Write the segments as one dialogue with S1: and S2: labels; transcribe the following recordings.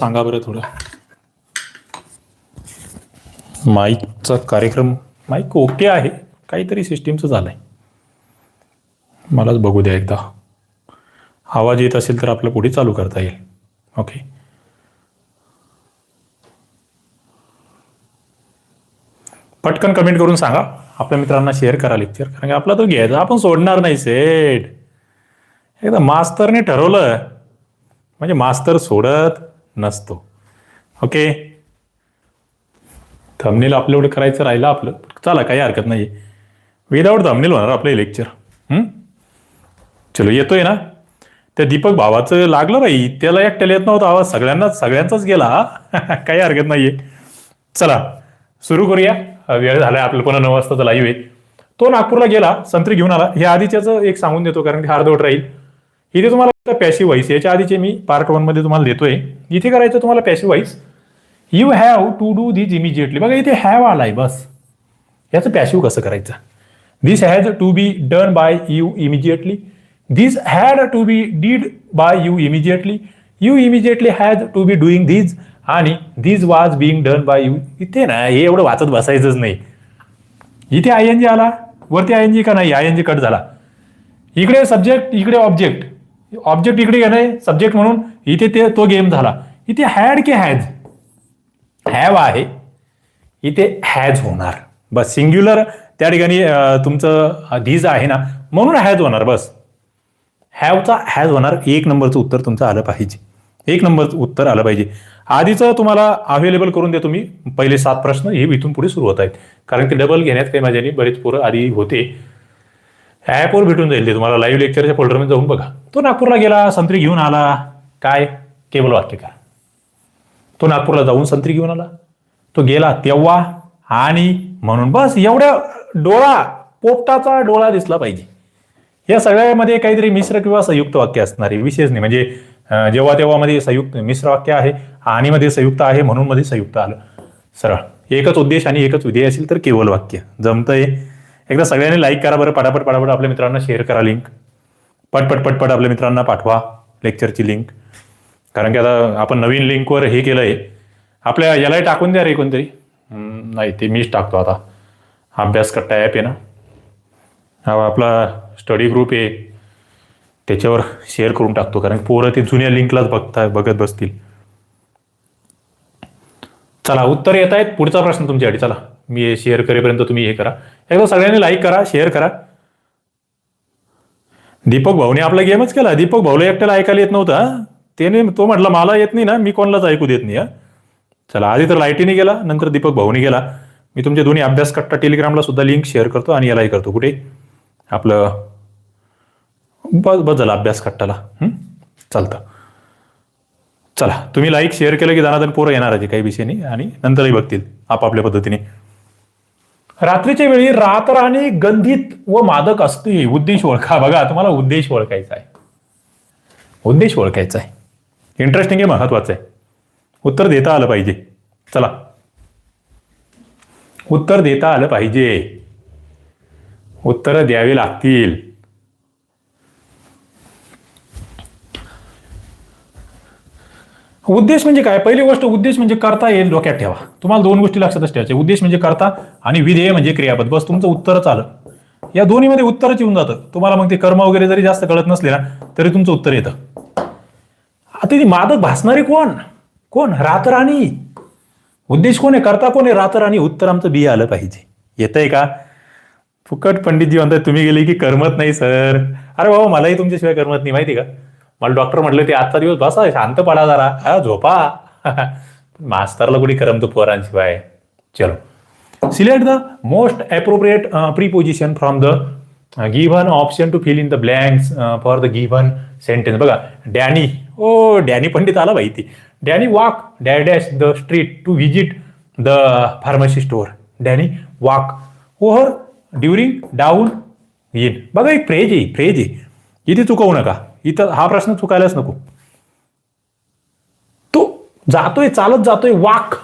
S1: सांगा बरं थोडं. माईकचा कार्यक्रम माईक ओके आहे काहीतरी सिस्टीमचं झालंय. मलाच बघू द्या एकदा. आवाज येत असेल तर आपलं पुढे चालू करता येईल. ओके. पटकन कमेंट करून सांगा. आपल्या मित्रांना शेअर करा लेक्चर कारण की आपला तो घ्यायचा. आपण सोडणार नाही सेट एकदा मास्तरने ठरवलं. म्हणजे मास्तर सोडत नसतो. ओके थंबनेल अपलोड करायचं राहिलं आपलं चला काही हरकत नाही विदाऊट थंबनेल होणार आपलं लेक्चर चलो येतोय ना? त्या दीपक भावाचं लागलं बाई त्याला एकट्याला येत नव्हता आवाज सगळ्यांनाच सगळ्यांचाच गेला काही हरकत नाहीये. चला सुरू करूया. वेळ झालाय आपलं पुन्हा नऊ वाजताचा लाईव्ह आहे. तो नागपूरला गेला संत्री घेऊन आला. हे आधीच्याच एक सांगून देतो कारण की अर्धवट राहील. इथे तुम्हाला पॅसिव्ह व्हॉइस याच्या आधीचे मी पार्ट वनमध्ये तुम्हाला देतोय. इथे करायचं तुम्हाला passive voice you have to do this immediately बघा इथे हॅव आलाय बस. याचं पॅसिव्ह कसं करायचं? This has to be done by you immediately this had to be did by you immediately you immediately has to be doing these आणि this was being done by you इथे ना हे एवढं वाचत बसायचंच नाही. इथे आय एन जी आला. वरती आय एन जी का नाही? आय एन जी कट झाला. इकडे सब्जेक्ट इकडे ऑब्जेक्ट ऑब्जेक्ट इकडे घेणं सब्जेक्ट म्हणून. इथे ते तो गेम झाला. इथे हॅड की हॅज हॅव आहे. इथे हॅज होणार. बस सिंग्युलर त्या ठिकाणी तुमचं धीज आहे ना. म्हणून हॅज होणार बस. हॅवचा हॅज होणार. एक नंबरचं उत्तर तुमचं आलं पाहिजे. एक नंबरचं उत्तर आलं पाहिजे. आधीचं तुम्हाला अवेलेबल करून देतो मी. पहिले सात प्रश्न हे इथून पुढे सुरू होत आहेत. कारण ते डबल घेण्यात काही माझ्याने बरेच पोरं आधी होते. ॲपवर भेटून जाईल ते तुम्हाला लाईव्ह लेक्चरच्या फोल्डरमध्ये जाऊन बघा. तो नागपूरला गेला संत्री घेऊन आला. काय? केवळ वाक्य का? तो नागपूरला जाऊन संत्री घेऊन आला. तो गेला तेव्हा आणि म्हणून बस एवढ्या डोळा पोपटाचा डोळा दिसला पाहिजे. या सगळ्यामध्ये काहीतरी मिश्र किंवा संयुक्त वाक्य असणारे विशेष नाही. म्हणजे जेव्हा तेव्हा मध्ये संयुक्त मिश्र वाक्य आहे आणि मध्ये संयुक्त आहे म्हणून मध्ये संयुक्त आलं. सरळ. एकच उद्देश आणि एकच विधेय असेल तर केवळ वाक्य. जमतंय? एकदा सगळ्यांनी लाईक करा बरं पटापट पटापट आपल्या मित्रांना शेअर करा लिंक पटपट पटपट आपल्या मित्रांना पाठवा लेक्चरची लिंक कारण की आता आपण नवीन लिंकवर हे केलं आहे आपल्या यालाही टाकून द्या रे कोणतरी. नाही ते मीच टाकतो आता. अभ्यास कट्टा ॲप आहे ना. हा आपला स्टडी ग्रुप आहे. त्याच्यावर शेअर करून टाकतो. कारण पोरं ते जुन्या लिंकलाच बघता बघत बसतील. चला उत्तर येत आहेत पुढचा प्रश्न तुमच्यासाठी. चला मी हे शेअर करेपर्यंत तुम्ही हे करा. एकदा सगळ्यांनी लाईक करा शेअर करा. दीपक भाऊने आपला गेमच केला. दीपक भाऊला एकट्याला ऐकायला येत नव्हता त्याने तो म्हटला मला येत नाही ना मी कोणालाच ऐकू देत नाही हा. चला आधी तर लाईटीने गेला नंतर दीपक भाऊने गेला. मी तुमचे दोन्ही अभ्यास कट्टा टेलिग्रामला सुद्धा लिंक शेअर करतो आणि यालाही करतो. कुठे? आपलं बस बस झाला अभ्यास कट्टाला. चालतं. चला तुम्ही लाईक शेअर केलं की जाणार पोरं येणार आहे काही विषय नाही. आणि नंतरही बघतील आपापल्या पद्धतीने. रात्रीच्या वेळी रातराणी गंधित व मादक असते उद्देश ओळखा. बघा तुम्हाला उद्देश ओळखायचा आहे. उद्देश ओळखायचा आहे. इंटरेस्टिंग आहे महत्वाचं आहे. उत्तर देता आलं पाहिजे. चला. उत्तर देता आलं पाहिजे. उत्तर द्यावी लागतील. उद्देश म्हणजे काय? पहिली गोष्ट उद्देश म्हणजे करता येईल डोक्यात ठेवा. तुम्हाला दोन गोष्टी लक्षातच ठेवायच्या. उद्देश म्हणजे करता आणि विधेय म्हणजे क्रियापद. बस तुमचं उत्तरच आलं या दोन्हीमध्ये उत्तरच येऊन जातं. तुम्हाला मग ते कर्म वगैरे जरी जास्त कळत नसले ना तरी तुमचं उत्तर येतं. आता ती मादक भासणारी कोण? कोण? रातराणी. उद्देश कोण आहे? करता कोण आहे? रातराणी. उत्तर आमचं बी आलं पाहिजे. येतंय का? फुकट पंडितजी म्हणतात तुम्ही गेले की करमत नाही सर. अरे बाबा मलाही तुमच्याशिवाय करमत नाही. माहिती का? मला डॉक्टर म्हटलं ते आजचा दिवस बसा शांत पडा जरा. हा झोपा. मास्तरला कुठे करमतो पोरांशिवाय? चलो. Select the most appropriate preposition from the given option to fill in the blanks for the given sentence बघा डॅनी ओ डॅनी पंडित आला भाई ती Danny walk dash the street to visit the pharmacy store Danny walk over during down in बघा एक phrase आहे phrase आहे. इथे चुकवू नका. इथं हा प्रश्न चुकायलाच नको. तो जातोय चालत जातोय walk.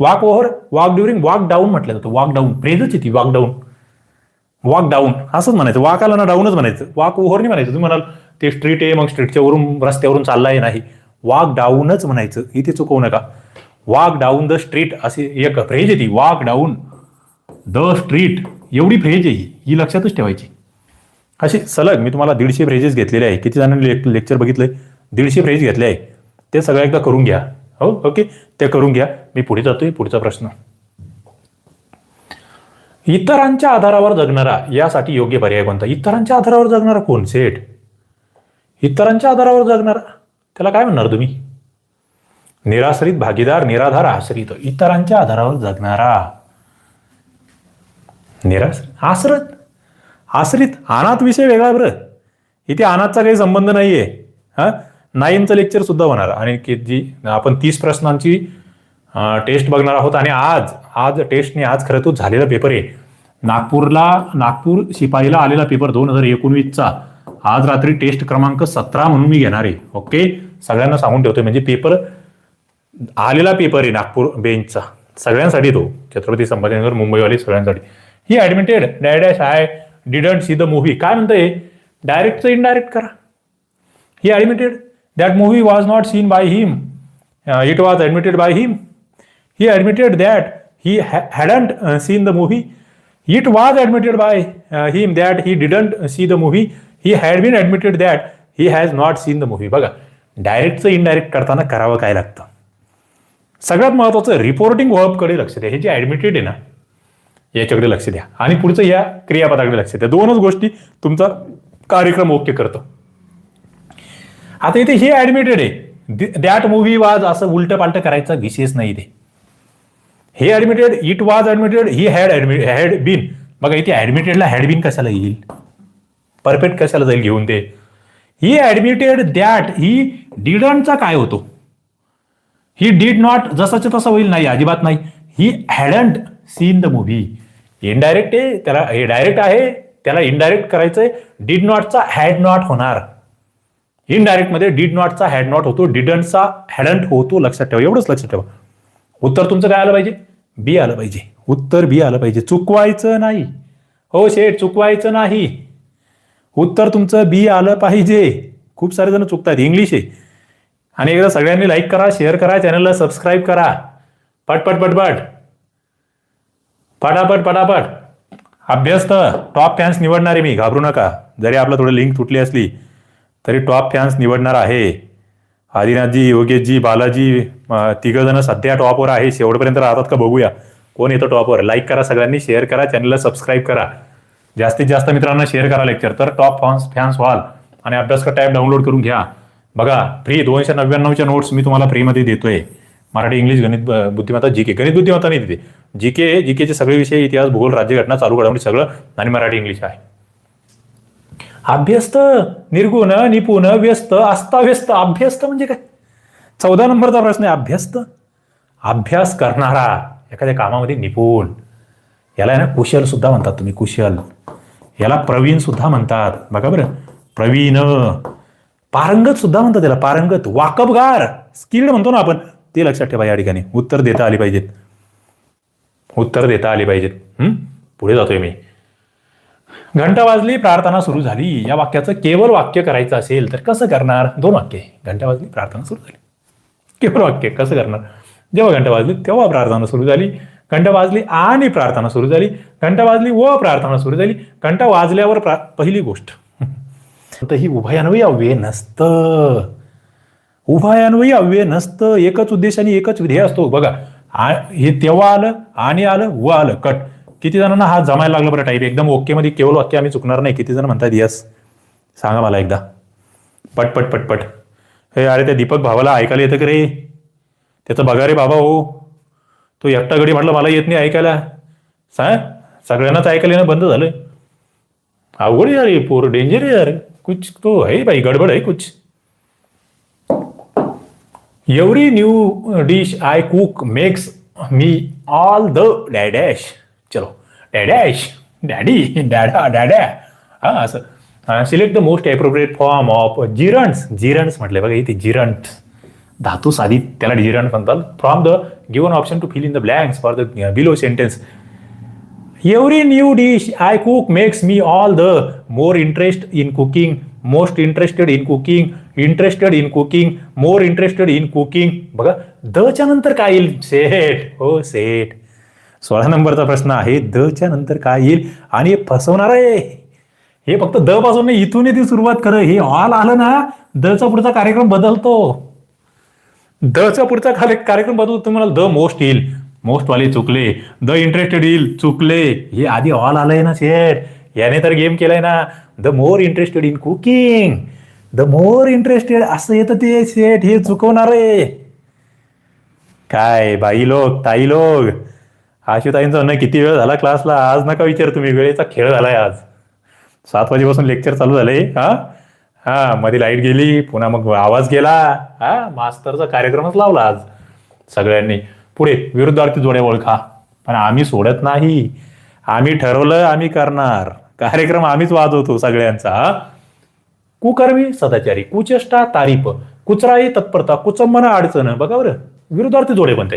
S1: Walk over walk during walk down म्हटलं जातं. वाक डाऊन प्रेजच आहे ती वॉक डाऊन. वाक डाऊन असंच म्हणायचं. वाक आला ना डाऊनच म्हणायचं. वाक ओव्हर नाही म्हणायचं. तुम्ही म्हणाल ते स्ट्रीट आहे मग स्ट्रीटच्या वरून रस्त्यावरून चाललाय नाही. वाक डाऊनच म्हणायचं. इथे चुकवू नका. वाक डाऊन द स्ट्रीट असे एक फ्रेज आहे ती. Down the street. एवढी फ्रेज आहे ही. ही लक्षातच ठेवायची. अशी सलग मी तुम्हाला दीडशे फ्रेजेस घेतलेले आहे. किती जणांनी लेक्चर बघितले दीडशे फ्रेज घेतले आहे. ते सगळं एकदा करून घ्या. हो ओके ते करून घ्या. मी पुढे जातोय पुढचा प्रश्न. इतरांच्या आधारावर जगणारा यासाठी योग्य पर्याय कोणता? इतरांच्या आधारावर जगणारा कोण? सेठ. इतरांच्या आधारावर जगणारा त्याला काय म्हणणार तुम्ही? निराश्रित भागीदार निराधार आश्रित. इतरांच्या आधारावर जगणारा. निराश्रित आश्रित? आश्रित अनाथ विषय वेगळा बरं. इथे अनाथचा काही संबंध नाहीये. हा? नाईमचं लेक्चर सुद्धा होणार. आणि की जी आपण तीस प्रश्नांची टेस्ट बघणार आहोत. आणि आज आज टेस्टने आज खरं तो झालेला पेपर आहे. नागपूरला नागपूर शिपाईला आलेला पेपर दोन हजार एकोणवीसचा. आज रात्री टेस्ट क्रमांक सतरा म्हणून मी घेणार आहे. ओके? सगळ्यांना सांगून ठेवतोय. म्हणजे पेपर आलेला पेपर आहे नागपूर बेंचचा. सगळ्यांसाठी तो. छत्रपती संभाजीनगर मुंबईवाले सगळ्यांसाठी. He admitted dash I didn't see the movie काय म्हणतंय डायरेक्टचं इनडायरेक्ट करा. He admitted that movie was not seen by him it was admitted by him he admitted that he hadn't seen the movie it was admitted by him that he didn't see the movie he had been admitted that he has not seen the movie बघा डायरेक्टचं indirect करताना करावं काय लागतं? सगळ्यात महत्वाचं reporting वर्बकडे लक्ष द्या. हे जे ऍडमिटेड आहे ना याच्याकडे लक्ष द्या. आणि पुढचं या क्रियापदाकडे लक्ष द्या. दोनच गोष्टी तुमचा कार्यक्रम ओके करतो. आता इथे हे ऍडमिटेड आहे. दॅट मूव्ही वाज असं उलट पालट करायचा विशेष नाही ते he admitted it was admitted he had admit had been बघा इथे ऍडमिटेडला हॅड बीन कशाला येईल? परफेक्ट कशाला जाईल घेऊन ते? ही ऍडमिटेड दॅट ही डिडनचा काय होतो? ही डीड नॉट जसाच्या तसा होईल नाही अजिबात नाही. He hadn't seen the movie indirect आहे त्याला हे डायरेक्ट आहे त्याला इनडायरेक्ट करायचंय. डीड नॉटचा हॅड नॉट होणार. इनडायरेक्टमध्ये डीड नॉटचा हॅड नॉट होतो डिडंटचा हॅडंट होतो लक्षात ठेवा एवढंच लक्षात ठेवा. उत्तर तुमचं काय आलं पाहिजे? बी आलं पाहिजे. उत्तर बी आलं पाहिजे. चुकवायचं नाही. हो शेठ चुकवायचं नाही. उत्तर तुमचं बी आलं पाहिजे. खूप सारे जण चुकतात इंग्लिश आहे. आणि एकदा सगळ्यांनी लाईक करा शेअर करा चॅनलला सबस्क्राईब करा. पटपट पटपट पटापट पटापट अभ्यस्त. टॉप फॅन्स निवडणारे मी. घाबरू नका. जरी आपलं थोडं लिंक तुटली असली तरी टॉप फॅन्स निवडणार आहे. आदिनाथजी योगेशजी बालाजी तिघंजणं सध्या टॉपवर आहे. शेवटपर्यंत राहतात का बघूया. कोण येतं टॉपवर लाईक करा सगळ्यांनी शेअर करा चॅनलला सबस्क्राईब करा. जास्तीत जास्त मित्रांना शेअर करा लेक्चर तर टॉप फॉन्स फॅन्स व्हाल. आणि अभ्यास का टॅब डाउनलोड करून घ्या. बघा फ्री दोनशे नव्याण्णवच्या नोट्स मी तुम्हाला फ्रीमध्ये देतोय. मराठी इंग्लिश गणित बुद्धिमत्ता जी के गणित बुद्धिमत्ता नाही तिथे. जी के जी केचे सगळे विषय इतिहास भूगोल राज्यघटना चालू घडामोडी म्हणजे सगळं आणि मराठी इंग्लिश आहे. अभ्यस्त निर्गुण निपुण व्यस्त अस्ताव्यस्त. अभ्यस्त म्हणजे काय? चौदा नंबरचा प्रश्न आहे अभ्यस्त. अभ्यास करणारा एखाद्या कामामध्ये निपुण. याला आहे ना कुशल सुद्धा म्हणतात तुम्ही कुशल. याला प्रवीण सुद्धा म्हणतात. बघा बरं प्रवीण. पारंगत सुद्धा म्हणतात त्याला पारंगत. वाकबगार. स्किल्ड म्हणतो ना आपण ते लक्षात ठेवा या ठिकाणी. उत्तर देता आली पाहिजेत. उत्तर देता आली पाहिजेत. पुढे जातोय मी. घंटा वाजली प्रार्थना सुरू झाली. या वाक्याचं केवळ वाक्य करायचं असेल तर कसं करणार? दोन वाक्य घंटा वाजली प्रार्थना सुरू झाली. केवळ वाक्य कसं करणार? जेव्हा घंटा वाजली तेव्हा प्रार्थना सुरू झाली. घंटा वाजली आणि प्रार्थना सुरू झाली. घंटा वाजली व प्रार्थना सुरू झाली. घंटा वाजल्यावर प्रा पहिली गोष्ट. तर ही उभयान्वयी अव्यय नसतं. उभयान्वयी अव्यय नसतं. एकच उद्देश आणि एकच ध्येय असतो. बघा आ- हे तेव्हा आलं आणि आलं व आलं कट. किती जणांना हा जमायला लागला बरं टाईप. एकदम ओके मध्ये केवळ वाक्य आम्ही चुकणार नाही. किती जण म्हणतात यस सांगा मला एकदा. पटपट पटपट हे अरे त्या दीपक भावाला ऐकायला येतं का रे? त्याचं बघा रे बाबा हो. तो एकटा गडी म्हटलं मला येत नाही ऐकायला. सा सगळ्यांनाच ऐकायला येणं बंद झालं अवघड आहे यार पोर. डेंजर आहे यार. कुछ तो है भाई गडबड आहे कुछ. Every new dish I cook makes me all the dash चलो डॅडॅश डॅडी डॅडा डॅड्या हा असं. Select the most appropriate form of gerunds gerunds म्हटले बघा इथे जिरंट धातू साधी त्याला जिरंट म्हणतात. From the given option to fill in the blanks for the below sentence every new dish I cook makes me all the more interest in cooking most interested in cooking interested in cooking more interested in cooking बघा दच्या नंतर काय येईल? Set हो set सोळा नंबरचा प्रश्न आहे दच्या नंतर काय येईल? आणि हे फसवणार आहे. हे फक्त द पासून नाही इथून ती सुरुवात कर. हे ऑल आलं ना दचा पुढचा कार्यक्रम बदलतो. दचा पुढचा कार्यक्रम बदलतो तुम्हाला द मोस्ट येईल. मोस्ट वाले चुकले. द इंटरेस्टेड येईल चुकले. हे आधी ऑल आलंय ना शेट याने तर गेम केलाय ना. The more interested in cooking the more interested असं येतं ते शेट हे चुकवणार. आहे काय बाई लोक ताई लोक. आशुताईंचा म्हणणं किती वेळ झाला क्लासला? आज नका विचार तुम्ही वेळेचा खेळ झालाय आज. सात वाजेपासून लेक्चर चालू झाले हा? हा मध्ये लाइट गेली पुन्हा मग आवाज गेला. हा मास्तरचा कार्यक्रमच लावला आज सगळ्यांनी. पुढे विरुद्धार्थी जोड्या ओळखा. पण आम्ही सोडत नाही. आम्ही ठरवलं आम्ही करणार. कार्यक्रम आम्हीच वाजवतो सगळ्यांचा हा? कुकर्मी सदाचारी कुचेष्टा तारीफ कुचराई तत्परता कुचंबना अडचण बघा बरं विरुद्धार्थी जोडे बनते.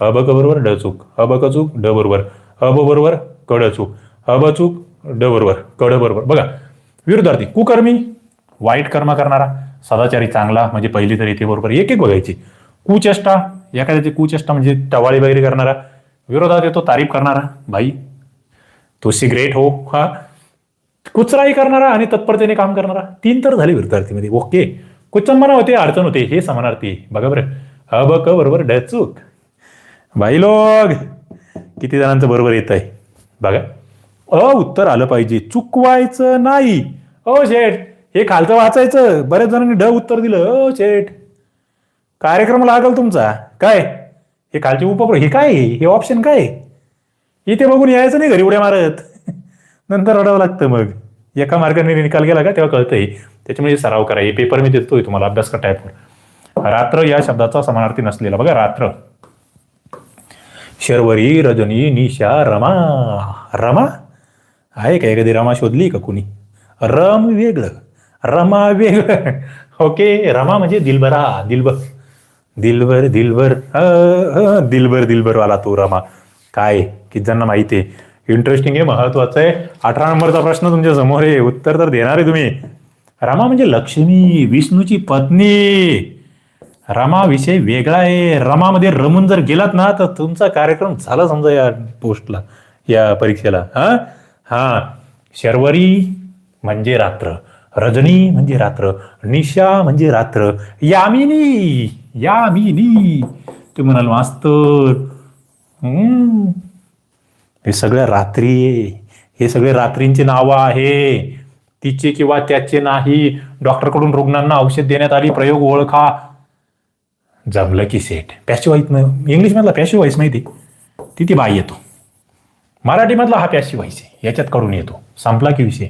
S1: अब क बरोबर ड चूक. अब क चूक ड बरोबर. अब बरोबर कड चूक. अब चूक ड बरोबर कड बरोबर. बघा विरुद्धार्थी कुकर्मी वाईट कर्म करणारा सदाचारी चांगला म्हणजे पहिली तर इथे बरोबर एक एक बघायची. कुचेष्टा एखाद्याची कुचेष्टा म्हणजे टवाळी वगैरे करणारा विरोधात येतो तारीफ करणारा भाई तो सिगरेट हो हा कुचराई करणारा आणि तत्परतेने काम करणारा. तीन तर झाले विरुद्धार्थीमध्ये ओके. कुचंबना होते अडचण होते हे समानार्थी. बघा बरं. अब क बरोबर ड चूक लोग किती जणांचं बरोबर येत आहे बघा. अ उत्तर आलं पाहिजे. चुकवायचं नाही. ओ शेठ हे खालचं वाचायचं. बऱ्याच जणांनी ड उत्तर दिलं. ओ शेठ. कार्यक्रम लागल तुमचा. काय? हे खालचे उपप्र हे काय? हे ऑप्शन काय? इथे बघून यायचं नाही घरी उड्या मारत. नंतर रडावं लागतं मग. एका मार्गाने निकाल गेला का तेव्हा कळतंय त्याच्यामुळे सराव करा. हे पेपर मी देतोय तुम्हाला अभ्यास का टाईपवर रात्र या शब्दाचा समानार्थी नसलेला. बघा रात्र. शर्वरी रजनी निशा रमा. रमा? आहे का एखादी रमा शोधली का कुणी? रम वेगळं. रमा वेगळं. ओके रमा म्हणजे दिलबरा दिलबर दिलबर दिलबर दिलबर दिलबर वाला तो रमा. काय? किती जणांना माहिती आहे. इंटरेस्टिंग आहे महत्वाचं आहे. अठरा नंबरचा प्रश्न तुमच्यासमोर आहे. उत्तर तर देणार आहे तुम्ही. रमा म्हणजे लक्ष्मी विष्णूची पत्नी. रमा विषय वेगळा आहे. रमामध्ये रमून जर गेलात ना तर तुमचा कार्यक्रम झाला समजा या पोस्टला या परीक्षेला. हा? हा. शर्वरी म्हणजे रात्र. रजनी म्हणजे रात्र. निशा म्हणजे रात्र. यामिनी यामिनी. तू म्हणाल मास्तर. हम्म. हे सगळ्या रात्री हे सगळे रात्रींची नावं आहे. तिचे किंवा त्याचे नाही. डॉक्टरकडून रुग्णांना औषध देण्यात आली. प्रयोग ओळखा. जमलं की सेट. पॅशिवाईज व्हाईस इंग्लिश मधला पॅशिव व्हाईस माहिती तिथे बाई येतो. मराठीमधला हा पॅशिवाईज व्हाईस आहे. याच्यात करून येतो. संपला की विषय.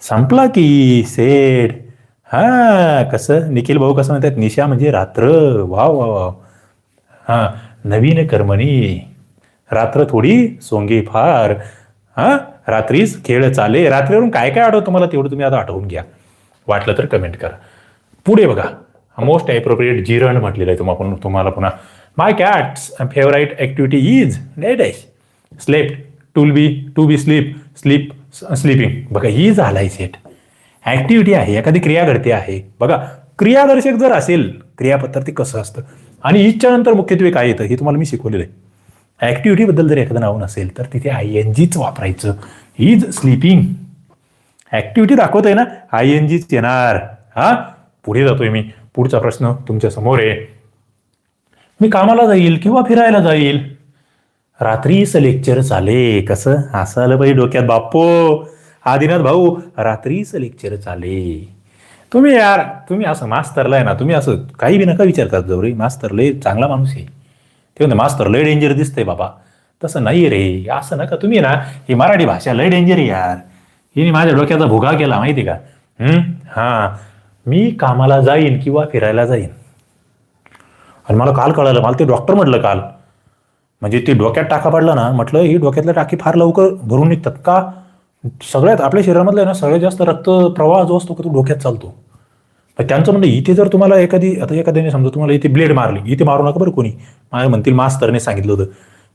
S1: संपला की सेट. हा कसं? निखिल भाऊ कसं म्हणतात? निशा म्हणजे रात्र. वाव वाव वा हा नवीन कर्मणी. रात्र थोडी सोंगी फार. हा? रात्रीच खेळ चाले. रात्रीवरून काय काय आठवतं तुम्हाला तेवढं तुम्ही आता आठवून घ्या. वाटलं तर कमेंट करा. पुढे बघा. मोस्ट ॲप्रोप्रिएट जिरण म्हटलेलं आहे तुम्हाला तुम्हाला पुन्हा. My cat's favourite activity is that आहे slept tool be to be sleep sleep sleeping बघा ही झालाय सेट ॲक्टिव्हिटी आहे. एखादी क्रिया घडते आहे. बघा क्रियादर्शक जर असेल क्रियापत्र ते कसं असतं? आणि इच्छा नंतर मुख्यत्वे काय येतं हे तुम्हाला मी शिकवलेलं आहे. ॲक्टिव्हिटीबद्दल जर एखादं नाव नसेल तर तिथे आय एन जीच वापरायचं. इज स्लीपिंग ॲक्टिव्हिटी दाखवतोय ना आय एन जीच येणार. हा? पुढे जातोय मी. पुढचा प्रश्न तुमच्यासमोर आहे. मी कामाला जाईल किंवा फिरायला जाईल? रात्रीच लेक्चर चाले. कसं? असं आलं पाहिजे डोक्यात. बाप्पो! आदिनाथ भाऊ रात्रीच लेक्चर चाले. तुम्ही यार तुम्ही असं मास्तरला आहे ना तुम्ही असं काही बी नका विचार करत जाऊ रे. मास्तर चांगला माणूस आहे. ते म्हणते मास्तर लय डेंजर दिसतंय बाबा. तसं नाही रे. असं नका. तुम्ही ना ही मराठी भाषा लय डेंजर यार. हिने माझ्या डोक्याचा भुगा केला माहिती का? हम्म हां. मी कामाला जाईन किंवा फिरायला जाईन. आणि मला काल कळालं मला ते डॉक्टर म्हटलं काल. म्हणजे ते डोक्यात टाका पडला ना म्हटलं ही डोक्यातल्या टाकी फार लवकर भरून निघतात. का? सगळ्यात आपल्या शरीरामधलं ना सगळ्यात जास्त रक्त प्रवाह जो असतो तो डोक्यात चालतो. त्यांचं म्हणणं इथे जर तुम्हाला एखादी आता एखाद्याने समजा तुम्हाला इथे ब्लेड मारली इथे मारू नका बरं कोणी. माझ्या म्हणतील मास्तरने सांगितलं होतं.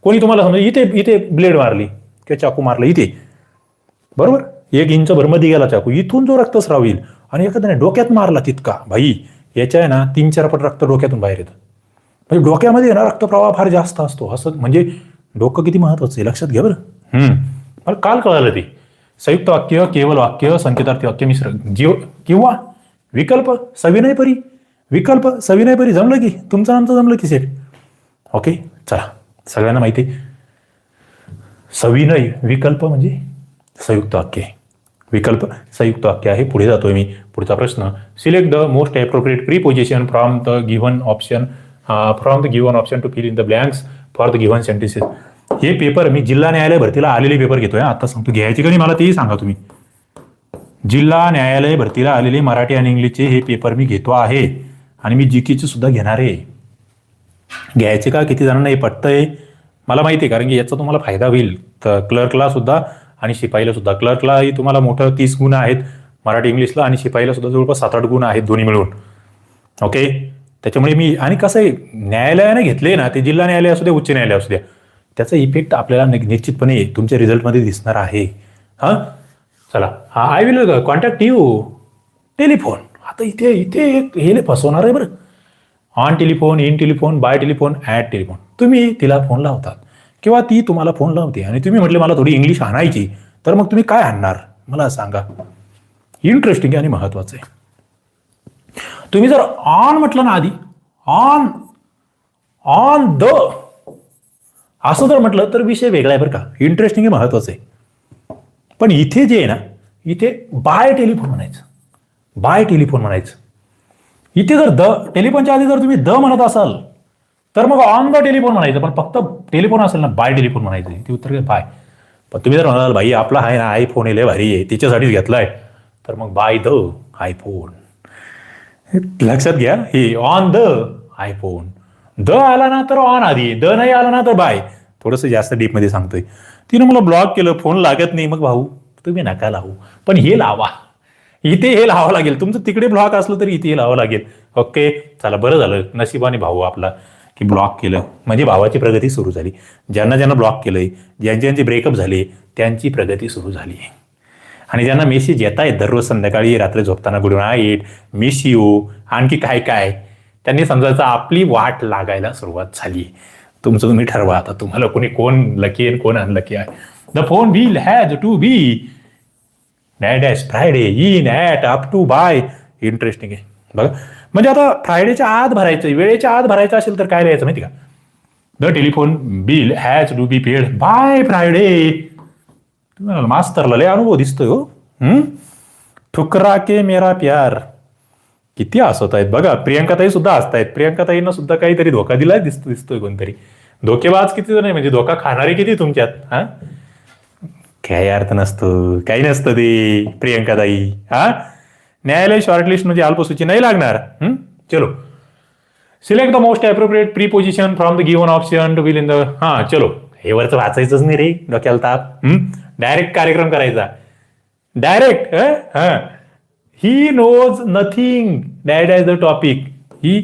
S1: कोणी तुम्हाला समजा इथे इथे ब्लेड मारली किंवा चाकू मारलं इथे. बरोबर? एक इंच भरमध्ये गेला चाकू. इथून जो रक्तस्राव येईल आणि एखाद्याने डोक्यात मारला तितका भाई याच्या आहे ना तीन चार पट रक्त डोक्यातून बाहेर येतं. म्हणजे डोक्यामध्ये आहे ना रक्तप्रवाह फार जास्त असतो. असं म्हणजे डोकं किती महत्वाचं आहे लक्षात घ्या बरं. मला काल कळालं ते. संयुक्त वाक्य केवल वाक्य संकेतार्थी वाक्य मिश्र जीव किंवा विकल्प सविनय परी. विकल्प सविनय परी जमलं की तुमचं आमचं जमलं की सेट ओके चला सगळ्यांना माहिती आहे. सविनय विकल्प म्हणजे संयुक्त वाक्य आहे. विकल्प संयुक्त वाक्य आहे पुढे जातोय मी. पुढचा प्रश्न select the most appropriate preposition from the given option from the given option to fill in the blanks for the given sentences हे पेपर मी जिल्हा न्यायालय भरतीला आलेले पेपर घेतोय आता सांगतो घ्यायची का नाही मला तेही सांगा तुम्ही. जिल्हा न्यायालय भरतीला आलेले मराठी आणि इंग्लिशचे हे पेपर मी घेतो आहे आणि मी जी केचे सुद्धा घेणार आहे. घ्यायचे का? किती जणांना हे पटतंय? मला माहिती आहे कारण की याचा तुम्हाला फायदा होईल. तर क्लर्कला सुद्धा आणि शिपाईला सुद्धा. क्लर्कलाही तुम्हाला मोठं तीस गुण आहेत मराठी इंग्लिशला आणि शिपाईला सुद्धा जवळपास सात आठ गुण आहेत दोन्ही मिळून. ओके? त्याच्यामुळे मी आणि कसं आहे न्यायालयाने घेतले ना ते जिल्हा न्यायालय असू द्या उच्च न्यायालय असू द्या. त्याचा इफेक्ट आपल्याला निश्चितपणे तुमच्या रिझल्टमध्ये दिसणार आहे. हां? चला. हा I will contact you telephone आता इथे इथे एक हे फसवणार आहे बरं. On telephone in telephone by telephone at telephone तुम्ही तिला फोन लावतात. किंवा ती तुम्हाला फोन लावते. आणि तुम्ही म्हटले मला थोडी इंग्लिश आणायची तर मग तुम्ही काय आणणार? मला सांगा. इंटरेस्टिंग आणि महत्वाचं आहे. तुम्ही जर ऑन म्हटलं ना आधी ऑन ऑन द असं जर म्हटलं तर विषय वेगळा आहे बरं का. इंटरेस्टिंग हे महत्वाचं आहे. पण इथे जे आहे ना इथे बाय टेलिफोन म्हणायचं. बाय टेलिफोन म्हणायचं. इथे जर द टेलिफोनच्या आधी जर तुम्ही द म्हणत असाल तर मग ऑन द टेलिफोन म्हणायचं. पण फक्त टेलिफोन असेल ना बाय टेलिफोन म्हणायचं. ते उत्तर बाय पण तुम्ही जर म्हणाल भाई आपला आहे ना आयफोन आहे लय भारी आहे तिच्यासाठीच घेतलाय. तर मग बाय द आयफोन लक्षात घ्या हे ऑन द आयफोन द आला ना तर ऑन आधी द नाही आला ना तर बाय थोडंसं जास्त डीपमध्ये सांगतोय. तिनं मला ब्लॉक केलं फोन लागत नाही. मग भाऊ तुम्ही नका लावू. पण हे लावा. इथे हे लावावं लागेल. तुमचं तिकडे ब्लॉक असलं तरी इथे हे लावावं लागेल. ओके चला बरं झालं. नशिबाने भाऊ आपला की ब्लॉक केलं. म्हणजे भावाची प्रगती सुरू झाली. ज्यांना ज्यांना ब्लॉक केलंय ज्यांचे ज्यांचे ब्रेकअप झाले त्यांची प्रगती सुरू झाली. आणि ज्यांना मेसेज येत आहेत दररोज संध्याकाळी रात्री झोपताना गुड नाईट मिस यू आणखी काय काय त्यांनी समजायचं आपली वाट लागायला सुरुवात झाली. तुमचं तुम्ही ठरवा आता. तुम्हाला कोणी कोण लकी आहे कोण अनलकी आहे. The phone bill has to be dash Friday in at up to by interesting आहे. बघा. म्हणजे आता फ्रायडेच्या आत भरायचं वेळेच्या आत भरायचं असेल तर काय लिहायचं माहिती का? The telephone bill has to be paid by Friday मास्तरला लय अनुभव दिसतोय हो. हम्म? ठुकरा के मेरा प्यार. किती हसत आहेत. बघा प्रियंकाताई सुद्धा हसतायत प्रियंकाताईंना सुद्धा काहीतरी धोका दिलाय दिसतो दिसतोय कोणतरी. धोकेबाज किती जण आहे? म्हणजे धोका खाणारे किती तुमच्यात? हा? काही अर्थ नसतो. काही नसतं ते प्रियंकादाई हा? न्यायालय शॉर्टलिस्ट म्हणजे अल्पसूची नाही लागणार. चलो. Select the most appropriate preposition from the given option to will in the हा चलो. हे वरचं वाचायचंच नाही रे डोक्याला ताप. डायरेक्ट कार्यक्रम करायचा. डायरेक्ट हा? He. Knows nothing that is the topic he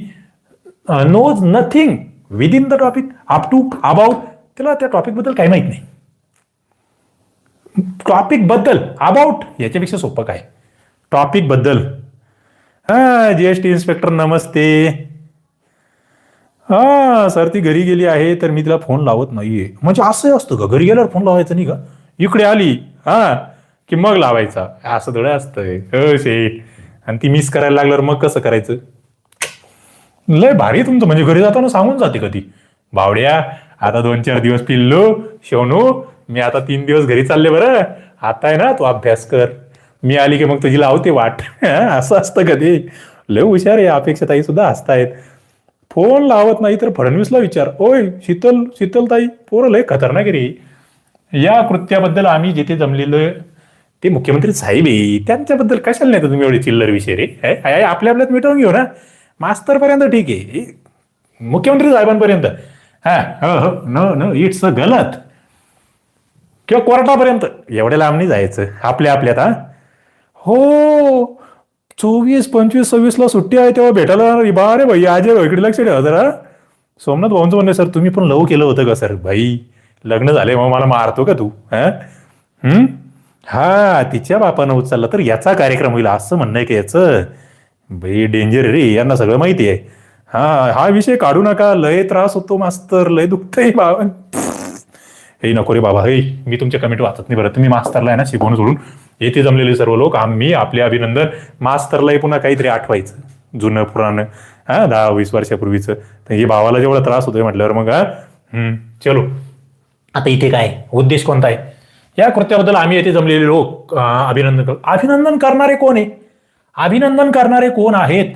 S1: knows nothing with in the topic up to about त्याला त्या टॉपिकबद्दल काही माहीत नाही. टॉपिकबद्दल अबाउट याच्यापेक्षा सोपं काय? टॉपिकबद्दल. हा जीएसटी इन्स्पेक्टर नमस्ते. हा सर ती घरी गेली आहे तर मी तिला फोन लावत नाहीये. म्हणजे असंही असतं का? घरी गेल्यावर फोन लावायचा नाही का? इकडे आली हा की मग लावायचा. असं थोडं असतंय. हो शेठ आणि ती मिस करायला लागल्यावर मग कसं करायचं? लय भारी तुमचं म्हणजे घरी जाताना सांगून जाते कधी. बावड्या आता दोन चार दिवस पिल्लो शेवणू मी आता तीन दिवस घरी चालले बरं. आता आहे ना तू अभ्यास कर. मी आली की मग तुझी लावते वाट. असं असतं कधी. लय हुशार आहे अपेक्षाताई सुद्धा हसतायत फोन लावत नाही तर फडणवीसला विचार. ओय शीतल शीतलताई पोरं लय खतरनाक रे. या कृत्याबद्दल आम्ही जिथे जमलेलं ते मुख्यमंत्री साहेब आहे. त्यांच्याबद्दल कशाला नाही तुम्ही एवढे चिल्लर विषय रे? आपल्या आपल्यात मिटवून घेऊ ना. मास्तरपर्यंत ठीक आहे. मुख्यमंत्री साहेबांपर्यंत. हा हो, हो नो नो इट्स अ गलत. किंवा कोर्टापर्यंत. एवढ्या लांब नाही जायचं. आपल्या आपल्यात हा. हो चोवीस पंचवीस सव्वीसला सुट्टी आहे तेव्हा भेटायला रे बा रे भाई आज इकडे लक्ष ठेवा जरा. सोमनाथ भाऊंचं म्हणणे सर तुम्ही पण लव केलं होतं का सर? भाई लग्न झाले मग मला मारतो का तू? हा? हम्म? हा तिच्या बापानं उचलला तर याचा कार्यक्रम होईल असं म्हणणं आहे की याचं? बाई डेंजर रे यांना सगळं माहिती आहे. हा हा विषय काढू नका लय त्रास होतो मास्तर लय दुखतंय बाबा हे नको रे बाबा हे मी तुमच्या कमेंट वाचत नाही बरं. तुम्ही मास्तरला आहे ना शिकवून सोडून. येथे जमलेले सर्व लोक आम्ही आपले अभिनंदन. मास्तरलाही पुन्हा काहीतरी आठवायचं जुनं पुराण हा दहा वीस वर्षापूर्वीचं. तर हे भावाला जेवढा त्रास होतोय म्हटल्यावर मग हम्म, चलो. आता इथे काय? उद्देश कोणता आहे? या कृत्याबद्दल आम्ही येथे जमलेले लोक अभिनंदन करू अभिनंदन करणारे कोण आहे? अभिनंदन करणारे कोण आहेत?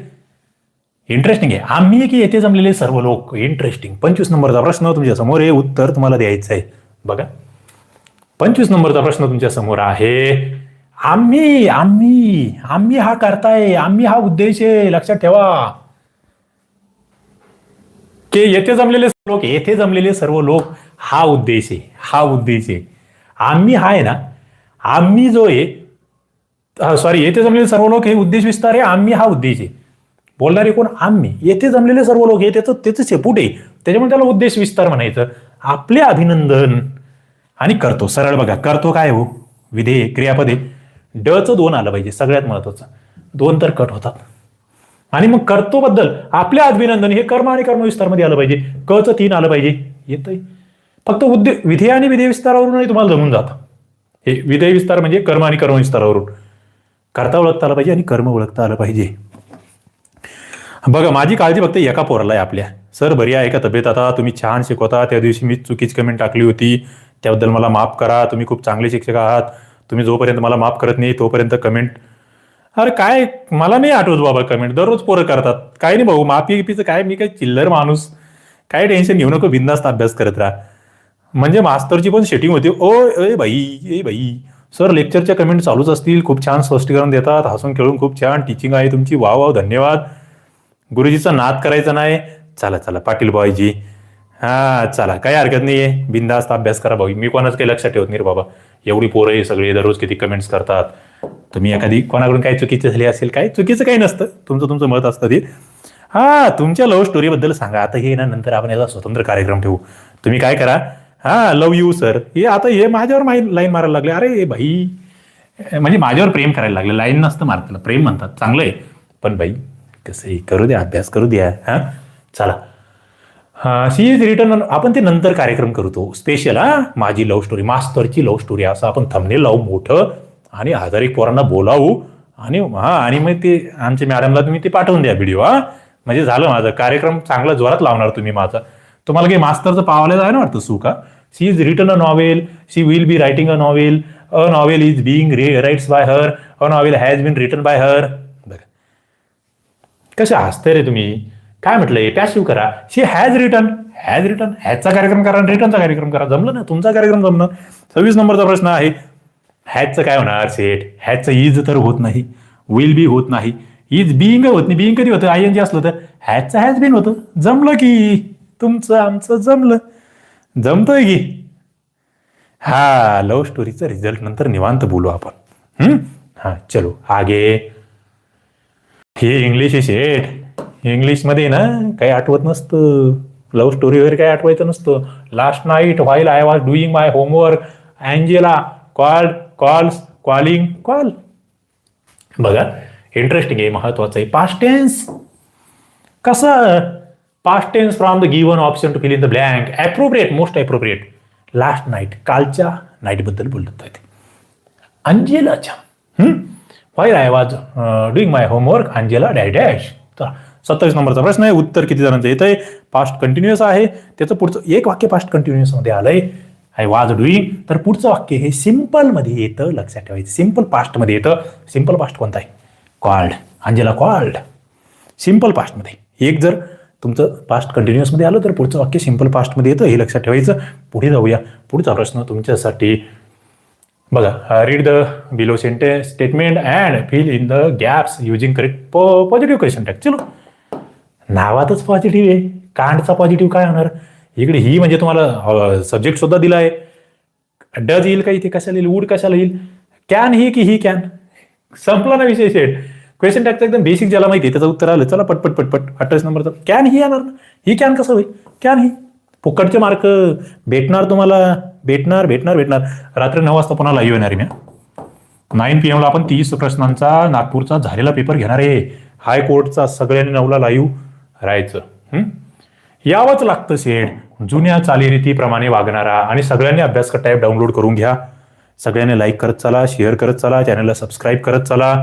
S1: इंटरेस्टिंग आहे. आम्ही की येथे जमलेले सर्व लोक? इंटरेस्टिंग पंचवीस नंबरचा प्रश्न तुमच्यासमोर आहे. उत्तर तुम्हाला द्यायचं आहे. बघा. पंचवीस नंबरचा प्रश्न तुमच्यासमोर आहे. आम्ही आम्ही आम्ही हा करताय. आम्ही हा उद्देश आहे. लक्षात ठेवा. की येथे जमलेले सर्व लोक येथे जमलेले सर्व लोक हा उद्देश आहे. हा उद्देश आहे. आम्ही हा आहे ना? आम्ही जो आहे सॉरी येथे जमलेले सर्व लोक हे उद्देश विस्तार आहे आम्ही हा उद्देश आहे. बोलणारे कोण? आम्ही. येथे जमलेले सर्व लोक हे त्याचं त्याचं शेपूट आहे त्याच्यामुळे त्याला उद्देश विस्तार म्हणायचं. आपले अभिनंदन. आणि करतो. सरळ बघा. करतो काय हो? विधेय क्रियापदे. डचं दोन आलं पाहिजे सगळ्यात महत्वाचं. दोन तर कट होतात. आणि मग करतो बद्दल आपल्या अभिनंदन हे कर्म आणि कर्मविस्तारमध्ये आलं पाहिजे. कचं तीन आलं पाहिजे. येतंय? फक्त उद्योग विधेय आणि विधेय विस्तारावरूनही तुम्हाला जमून जातं. हे विधेय विस्तार म्हणजे कर्म आणि कर्मविस्तारावरून. करता ओळखता आलं पाहिजे आणि कर्म ओळखता आलं पाहिजे. बघा माझी काळजी फक्त एका पोराला आहे आपल्या. सर बरी आहे का तब्येत आता? तुम्ही छान शिकवता. त्या दिवशी मी चुकीची कमेंट टाकली होती. त्याबद्दल मला माफ करा. तुम्ही खूप चांगले शिक्षक आहात. तुम्ही जोपर्यंत मला माफ करत नाही तोपर्यंत कमेंट अरे काय? मला नाही आठवत बाबा कमेंट दररोज पोरं करतात. काय नाही भाऊ माफी गिफीचं काय? मी काय चिल्लर माणूस. काय टेन्शन घेऊ नको बिंदास्त अभ्यास करत राहा. म्हणजे मास्तरची पण सेटिंग होती. ओ ए बाई ए बाई. सर लेक्चरच्या कमेंट चालूच असतील. खूप छान स्पष्टीकरण देतात. हसून खेळून खूप छान. टीचिंग आहे तुमची. Wow wow. धन्यवाद. गुरुजीचा नाद करायचा नाही. चला चला. पाटील भाईजी हा चला. काही हरकत नाही आहे बिंदास्त अभ्यास करा भाऊ मी कोणाच काही लक्षात ठेवत नाही रे बाबा. एवढी पोरं आहे सगळे दररोज किती कमेंट्स करतात. तुम्ही एखादी कोणाकडून काही चुकीचं झाली असेल काय चुकीचं काही नसतं. तुमचं तुमचं मत असतं ते. हा तुमच्या लव्ह स्टोरीबद्दल सांगा. आता हे ना नंतर आपण याचा स्वतंत्र कार्यक्रम ठेवू. तुम्ही काय करा? हा लव यू सर हे आता हे माझ्यावर माही लाईन मारायला लागले. अरे भाई. म्हणजे माझ्यावर प्रेम करायला लागले. लाईन नसतं मारत प्रेम म्हणतात. चांगलं आहे पण बाई कसंही करू द्या अभ्यास करू द्या. हा? चला. हां शी इज रिटर्न आपण ते नंतर कार्यक्रम करतो. स्पेशल हा? माझी लव्ह स्टोरी मास्तरची लव्ह स्टोरी असं आपण थंबनेल लावू मोठं. आणि हजार एक पोरांना बोलावू. आणि हा आणि मग ते आमच्या मॅडमला तुम्ही ते पाठवून द्या व्हिडिओ हा? म्हणजे झालं माझं. कार्यक्रम चांगला जोरात लावणार तुम्ही माझा. तुम्हाला काही मास्तरचं पावायला आहे ना वाटतं सुका? She is written a novel she will be writing a novel a novel is being writes by her a novel has been written by her बघा. कसे हसते रे तुम्ही? काय म्हटलंय? पॅसिव्ह करा. She has written has return हॅजचा कार्यक्रम करा रिटर्नचा कार्यक्रम करा. जमलं ना? तुमचा कार्यक्रम जमलं. सव्वीस नंबरचा प्रश्न आहे. हॅजचं काय होणार? सेट हॅजचं इज तर होत नाही. विल बी होत नाही. इज बिईंग होत नाही. बिईंग कधी होतं? आय एन जी असलं तर. हॅजचं हॅज बीन होतं. जमलं की. तुमचं आमचं जमलं. जमतोय की? हा लव्ह स्टोरीचा रिझल्ट नंतर निवांत बोलू आपण. हम्म? हा चलो आगे. हे इंग्लिश आहे इंग्लिश इंग्लिशमध्ये ना काही आठवत नसतं. लव्ह स्टोरी वगैरे काही आठवायचं नसतं. Last night while I was doing my homework Angela call calls calling call बघा इंटरेस्टिंग आहे महत्वाचं आहे. पास्ट टेन्स कसं? Past tense from the given option to fill in the blank appropriate most appropriate last night कालच्या नाईटबद्दल बोलत आहे अंजेलाच्या while I was doing my homework Angela dash dash uh, तर सत्तावीस नंबरचा प्रश्न आहे. उत्तर किती जणांचं येत आहे पास्ट कंटिन्युअस आहे. त्याचं पुढचं एक वाक्य पास्ट कंटिन्युअसमध्ये आलंय. आय वाज डुईंग तर पुढचं वाक्य हे सिम्पलमध्ये येतं लक्षात ठेवायचं. सिंपल पास्टमध्ये येतं. सिंपल पास्ट कोणता आहे? कॉल्ड अंजेला कॉल्ड सिंपल पास्टमध्ये एक जर तुमचं पास्ट कंटिन्युअसमध्ये आलं तर पुढचं वाक्य सिंपल पास्टमध्ये येतं हे लक्षात ठेवायचं. पुढे जाऊया. पुढचा प्रश्न तुमच्यासाठी. बघा read the below sentence statement and fill in the gaps using correct positive question tag चलो. नावातच पॉझिटिव्ह आहे. कांडचा पॉझिटिव्ह काय होणार? इकडे ही म्हणजे तुम्हाला uh, सब्जेक्ट सुद्धा दिला आहे. डज येईल का इथे? कशाला येईल? वूड कशाला येईल? कॅन ही की ही कॅन संपला ना विषय सेट क्वेश्चन टॅकचं एकदम बेसिक ज्याला माहिती आहे त्याचं उत्तर आलं. चला पटपट पटपट अठ्ठावीस नंबरचं कॅन ही येणार? ना ही कॅन कसं होईल? कॅन ही फुकटचे मार्क भेटणार तुम्हाला. भेटणार भेटणार भेटणार. रात्री नऊ वाजता पुन्हा लाईव्ह येणार आहे मी नाईन पी एमला आपण तीस प्रश्नांचा नागपूरचा झालेला पेपर घेणार आहे. हायकोर्टचा सगळ्यांनी नऊला लाईव्ह राहायचं. यावंच लागतं सेठ जुन्या चालीरीतीप्रमाणे वागणारा आणि सगळ्यांनी अभ्यास टाईप डाउनलोड करून घ्या. सगळ्यांनी लाईक करत चला शेअर करत चला चॅनलला सबस्क्राईब करत चला.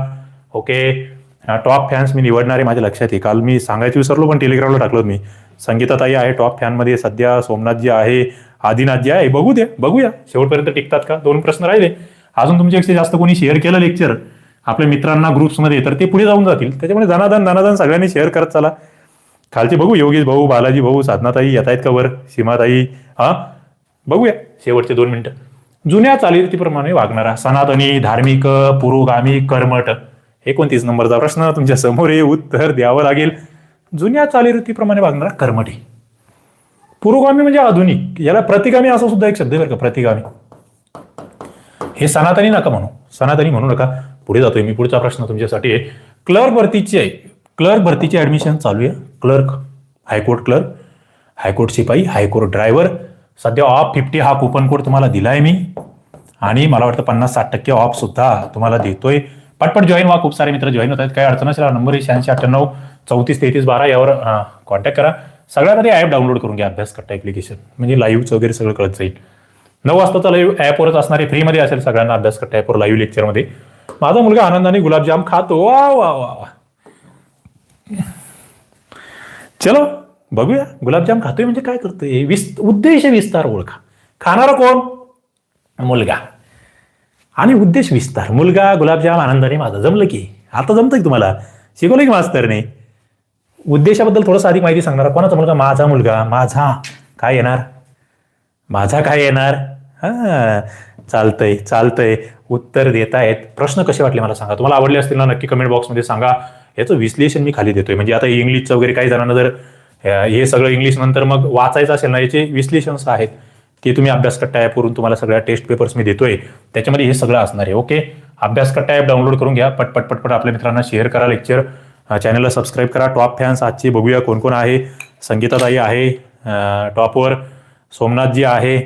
S1: ओके टॉप फॅन्स मी निवडणारे माझ्या लक्षात येईल काल मी सांगायचं विसरलो पण टेलिग्रामला टाकलो मी. संगीताताई आहे टॉप फॅनमध्ये सध्या सोमनाथजी आहे आदिनाथजी आहे. बघू द्या बघूया. शेवटपर्यंत टिकतात का? दोन प्रश्न राहिले. अजून तुमच्यापेक्षा जास्त कोणी शेअर केलं लेक्चर आपल्या मित्रांना ग्रुप्समध्ये तर ते पुढे जाऊन जातील. त्याच्यामुळे दनादन दनादन सगळ्यांनी शेअर करत चला. खालचे बघू योगेश भाऊ बालाजी भाऊ साधनाताई येत आहेत का वर? सीमाताई हा? बघूया. शेवटचे दोन मिनिटं. जुन्या चालीरीतीप्रमाणे वागणारा सनातनी धार्मिक पुरोगामी कर्मठ. एकोणतीस नंबरचा प्रश्न तुमच्यासमोर हे उत्तर द्यावं लागेल. जुन्या चालीरीतीप्रमाणे वागणारा कर्मठी. पुरोगामी म्हणजे आधुनिक. याला प्रतिगामी असा सुद्धा एक शब्द आहे बरं का प्रतिगामी. हे सनातनी नका म्हणू. सनातनी म्हणू नका. पुढे जातोय मी. पुढचा प्रश्न तुमच्यासाठी आहे. क्लर्क भरतीची आहे. क्लर्क भरतीची ऍडमिशन चालू आहे. Clerk high court clerk high court शिपाई हायकोर्ट ड्रायव्हर. सध्या ऑफ फिफ्टी हा कुपन कोड तुम्हाला दिलाय मी. आणि मला वाटतं पन्नास साठ टक्के ऑफ सुद्धा तुम्हाला देतोय. पटपट जॉईन व्हा. खूप सारे मित्र जॉईन होत आहेत. काही अडचण असेल नंबर आहे शहाऐंशी अठ्ठ्याण्णव चौतीस तेहतीस बारा यावर कॉन्टॅक्ट करा. सगळ्यात आधी ॲप डाउनलोड करून घ्या. अभ्यास करता ॲप्लिकेशन म्हणजे लाईव्हचं वगैरे सगळं कळत जाईल. नऊ वाजताचा लाईव्ह ॲपवरच असणार फ्रीमध्ये असेल सगळ्यांना अभ्यास करता ॲपवर लाईव्ह लेक्चरमध्ये माझा मुलगा आनंदाने गुलाबजाम खातो. वा वा वा वा. चलो बघूया. गुलाबजाम खातोय म्हणजे काय करतोय? विस्त उद्देश विस्तार ओळखा. खाणारा कोण? मुलगा. आणि उद्देश विस्तार. मुलगा गुलाबजाम आनंदाने माझा जमलं की. आता जमतं की तुम्हाला? शिकवलं की मास्तरने? उद्देशाबद्दल थोडंसं अधिक माहिती सांगणार. कोणाचा मुलगा? माझा मुलगा. माझा. काय येणार? माझा काय येणार? हा. चालतंय चालतंय. उत्तर देतायत. प्रश्न कसे वाटले मला सांगा. तुम्हाला आवडले असतील ना? नक्की कमेंट बॉक्समध्ये सांगा. याचं विश्लेषण मी खाली देतोय. म्हणजे आता इंग्लिशचं वगैरे काही जणांना जर हे सगळं इंग्लिश नंतर मग वाचायचं असेल ना याचे विश्लेषण आहेत. ते तुम्ही अभ्यास कट्टा ॲपवरून तुम्हाला सगळ्या टेस्ट पेपर्स मी देतोय. त्याच्यामध्ये हे सगळं असणार आहे ओके अभ्यास कट्टा ॲप डाउनलोड करून घ्या. पटपट पटपट आपल्या मित्रांना शेअर करा लेक्चर चॅनलला सबस्क्राईब करा. टॉप फॅन्स आजची बघूया कोण कोण आहे. संगीताताई आहे टॉपवर सोमनाथजी आहे.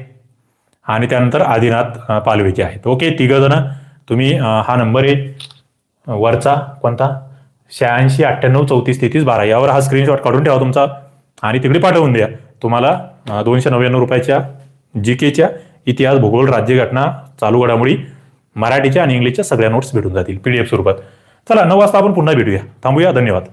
S1: आणि त्यानंतर आदिनाथ अं, पालवेचे आहेत. ओके तिघंजणं तुम्ही हा नंबर आहे. वरचा कोणता? शहाऐंशी अठ्ठ्याण्णव चौतीस तेहतीस बारा. यावर हा स्क्रीनशॉट काढून ठेवा तुमचा. आणि तिकडे पाठवून द्या. तुम्हाला दोनशे नव्याण्णव रुपयाच्या जी केच्या इतिहास भूगोल राज्यघटना चालू घडामोडी मराठीच्या आणि इंग्लिशच्या सगळ्या नोट्स भेटून जातील. पी डी एफ स्वरूपात. चला नऊ वाजता आपण पुन्हा भेटूया. थांबूया. धन्यवाद.